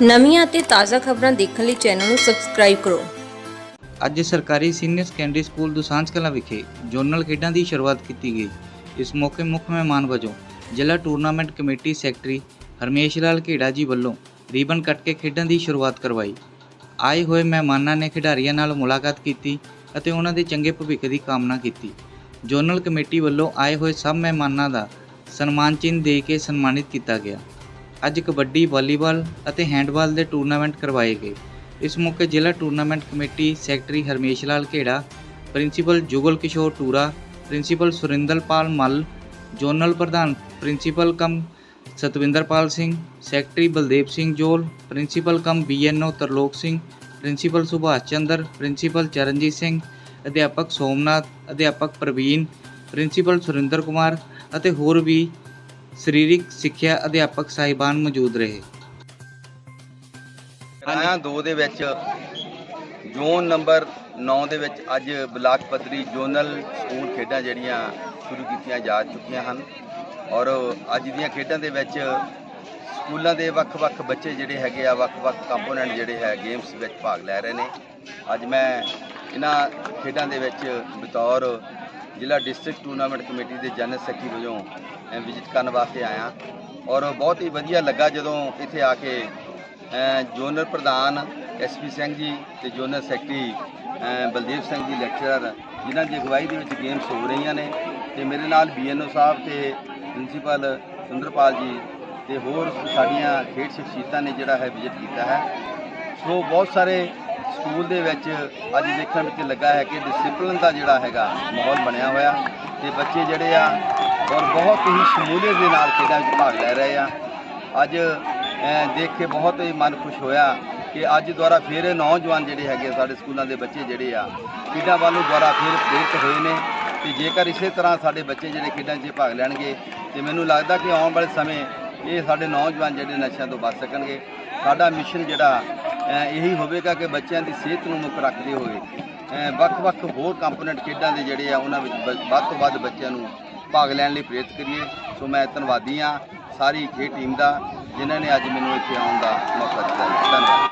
ਨਵੀਆਂ ਅਤੇ ਤਾਜ਼ਾ ਖਬਰਾਂ ਦੇਖਣ ਲਈ ਚੈਨਲ ਨੂੰ ਸਬਸਕ੍ਰਾਈਬ ਕਰੋ। ਅੱਜ ਸਰਕਾਰੀ senior secondary school Dusanjh Kalan ਵਿਖੇ ਜੋਨਲ ਖੇਡਾਂ ਦੀ ਸ਼ੁਰੂਆਤ ਕੀਤੀ ਗਈ। ਇਸ ਮੌਕੇ ਮੁੱਖ ਮਹਿਮਾਨ ਵਜੋਂ ਜ਼ਿਲ੍ਹਾ tournament committee secretary Harmesh Lal Khera ji ਵੱਲੋਂ ਰੀਬਨ ਕੱਟ ਕੇ ਖੇਡਾਂ ਦੀ ਸ਼ੁਰੂਆਤ ਕਰਵਾਈ। ਆਏ ਹੋਏ ਮਹਿਮਾਨਾਂ ਨੇ ਖਿਡਾਰੀਆਂ ਨਾਲ ਮੁਲਾਕਾਤ ਕੀਤੀ ਅਤੇ ਉਹਨਾਂ ਦੇ ਚੰਗੇ ਭਵਿੱਖ ਦੀ ਕਾਮਨਾ ਕੀਤੀ। ਜੋਨਲ ਕਮੇਟੀ ਵੱਲੋਂ ਆਏ ਹੋਏ ਸਭ ਮਹਿਮਾਨਾਂ ਦਾ ਸਨਮਾਨ ਚਿੰਨ੍ਹ ਦੇ ਕੇ ਸਨਮਾਨਿਤ ਕੀਤਾ ਗਿਆ। ਅੱਜ ਕਬੱਡੀ, ਵਾਲੀਬਾਲ ਅਤੇ ਹੈਂਡਬਾਲ ਦੇ ਟੂਰਨਾਮੈਂਟ ਕਰਵਾਏ ਗਏ। ਇਸ ਮੌਕੇ ਜ਼ਿਲ੍ਹਾ tournament committee secretary Harmesh Lal Khera principal Jugal Kishore Tura, principal Surinderpal Mall, zonal ਪ੍ਰਧਾਨ principal cum Satwinderpal Singh, secretary Baldev Singh Jol, principal cum BNO Tarlok Singh, principal Subhash Chander, principal Charanjit Singh, ਅਧਿਆਪਕ ਸੋਮਨਾਥ, ਅਧਿਆਪਕ Praveen, principal Surinder Kumar ਅਤੇ ਹੋਰ ਵੀ ਸਰੀਰਕ ਸਿੱਖਿਆ ਅਧਿਆਪਕ ਸਾਹਿਬਾਨ ਮੌਜੂਦ ਰਹੇ। ਰਾਇਆ 2 ਦੇ ਵਿੱਚ, ਜ਼ੋਨ ਨੰਬਰ 9 ਦੇ ਵਿੱਚ ਅੱਜ ਬਲਾਕ ਪੱਧਰੀ ਜ਼ੋਨਲ ਸਕੂਲ ਖੇਡਾਂ ਜਿਹੜੀਆਂ ਸ਼ੁਰੂ ਕੀਤੀਆਂ ਜਾ ਚੁੱਕੀਆਂ ਹਨ ਔਰ ਅੱਜ ਦੀਆਂ ਖੇਡਾਂ ਦੇ ਵਿੱਚ ਸਕੂਲਾਂ ਦੇ ਵੱਖ-ਵੱਖ ਬੱਚੇ ਜਿਹੜੇ ਹੈਗੇ ਆ, ਵੱਖ-ਵੱਖ ਕੰਪੋਨੈਂਟ ਜਿਹੜੇ ਹੈ, ਗੇਮਸ ਵਿੱਚ ਭਾਗ ਲੈ ਰਹੇ ਨੇ। ਅੱਜ ਮੈਂ ਇਹਨਾਂ ਖੇਡਾਂ ਦੇ ਵਿੱਚ ਬਤੌਰ ਜ਼ਿਲ੍ਹਾ ਡਿਸਟ੍ਰਿਕਟ ਟੂਰਨਾਮੈਂਟ ਕਮੇਟੀ ਦੇ ਜਨਰਲ ਸੈਕਟਰੀ ਵਜੋਂ ਵਿਜ਼ਿਟ ਕਰਨ ਵਾਸਤੇ ਆਇਆ। ਔਰ ਬਹੁਤ ਹੀ ਵਧੀਆ ਲੱਗਾ ਜਦੋਂ ਇੱਥੇ ਆ ਕੇ ਅ, ਜੋਨਲ ਪ੍ਰਧਾਨ ਐਸਪੀ ਸਿੰਘ ਜੀ ਤੇ zonal secretary Baldev Singh ji lecturer ਜਿਨ੍ਹਾਂ ਦੀ ਅਗਵਾਈ ਦੇ ਵਿੱਚ ਗੇਮਸ ਹੋ ਰਹੀਆਂ ਨੇ ਤੇ ਮੇਰੇ ਨਾਲ ਬੀਐਨਓ ਸਾਹਿਬ ਤੇ ਪ੍ਰਿੰਸੀਪਲ ਸੁੰਦਰਪਾਲ ਜੀ ਤੇ ਹੋਰ ਸਾਡੀਆਂ ਖੇਡ ਸ਼ਖਸੀਅਤਾਂ ਨੇ ਜਿਹੜਾ ਹੈ ਵਿਜ਼ਿਟ ਕੀਤਾ ਹੈ। ਸੋ ਬਹੁਤ ਸਾਰੇ ਸਕੂਲ ਦੇ ਵਿੱਚ ਅੱਜ ਦੇਖਣ ਵਿੱਚ ਲੱਗਾ ਹੈ ਕਿ ਡਿਸਪਲਿਨ ਦਾ ਜਿਹੜਾ ਹੈਗਾ ਮਾਹੌਲ ਬਣਿਆ ਹੋਇਆ ਤੇ ਬੱਚੇ ਜਿਹੜੇ ਆ ਔਰ ਬਹੁਤ ਹੀ ਸ਼ਮੂਲੀਅਤ ਦੇ ਨਾਲ ਖੇਡਾਂ ਵਿੱਚ ਭਾਗ ਲੈ ਰਹੇ ਆ। ਅੱਜ ਦੇਖ ਕੇ ਬਹੁਤ ਹੀ ਮਨ ਖੁਸ਼ ਹੋਇਆ ਕਿ ਅੱਜ ਦੁਆਰਾ ਫਿਰ ਨੌਜਵਾਨ ਜਿਹੜੇ ਹੈਗੇ ਆ, ਸਾਡੇ ਸਕੂਲਾਂ ਦੇ ਬੱਚੇ ਜਿਹੜੇ ਆ ਖੇਡਾਂ ਵੱਲੋਂ ਦੁਆਰਾ ਫਿਰ ਪ੍ਰੇਰਿਤ ਹੋਏ ਨੇ ਤੇ ਜੇਕਰ ਇਸੇ ਤਰ੍ਹਾਂ ਸਾਡੇ ਬੱਚੇ ਜਿਹੜੇ ਖੇਡਾਂ 'ਚ ਭਾਗ ਲੈਣਗੇ ਤੇ ਮੈਨੂੰ ਲੱਗਦਾ ਕਿ ਆਉਣ ਵਾਲੇ ਸਮੇਂ ਇਹ ਸਾਡੇ ਨੌਜਵਾਨ ਜਿਹੜੇ ਨਸ਼ਿਆਂ ਤੋਂ ਬਚ ਸਕਣਗੇ। ਸਾਡਾ ਮਿਸ਼ਨ ਜਿਹੜਾ ਇਹੀ ਹੋਵੇਗਾ ਕਿ ਬੱਚਿਆਂ ਦੀ ਸਿਹਤ ਨੂੰ ਮੁੱਖ ਰੱਖਦੇ ਹੋਏ ਵੱਖ-ਵੱਖ ਹੋਰ ਕੰਪੋਨੈਂਟ ਖੇਡਾਂ ਦੇ ਜਿਹੜੇ ਆ, ਉਹਨਾਂ ਵਿੱਚ ਬ- ਵੱਧ ਤੋਂ ਵੱਧ ਬੱਚਿਆਂ ਨੂੰ ਭਾਗ ਲੈਣ ਲਈ ਪ੍ਰੇਰਿਤ ਕਰੀਏ। ਸੋ ਮੈਂ ਧੰਨਵਾਦੀ ਹਾਂ ਸਾਰੀ ਖੇਡ ਟੀਮ ਦਾ, ਜਿਨ੍ਹਾਂ ਨੇ ਅੱਜ ਮੈਨੂੰ ਇੱਥੇ ਆਉਣ ਦਾ ਮੌਕਾ ਦਿੱਤਾ। ਧੰਨਵਾਦ।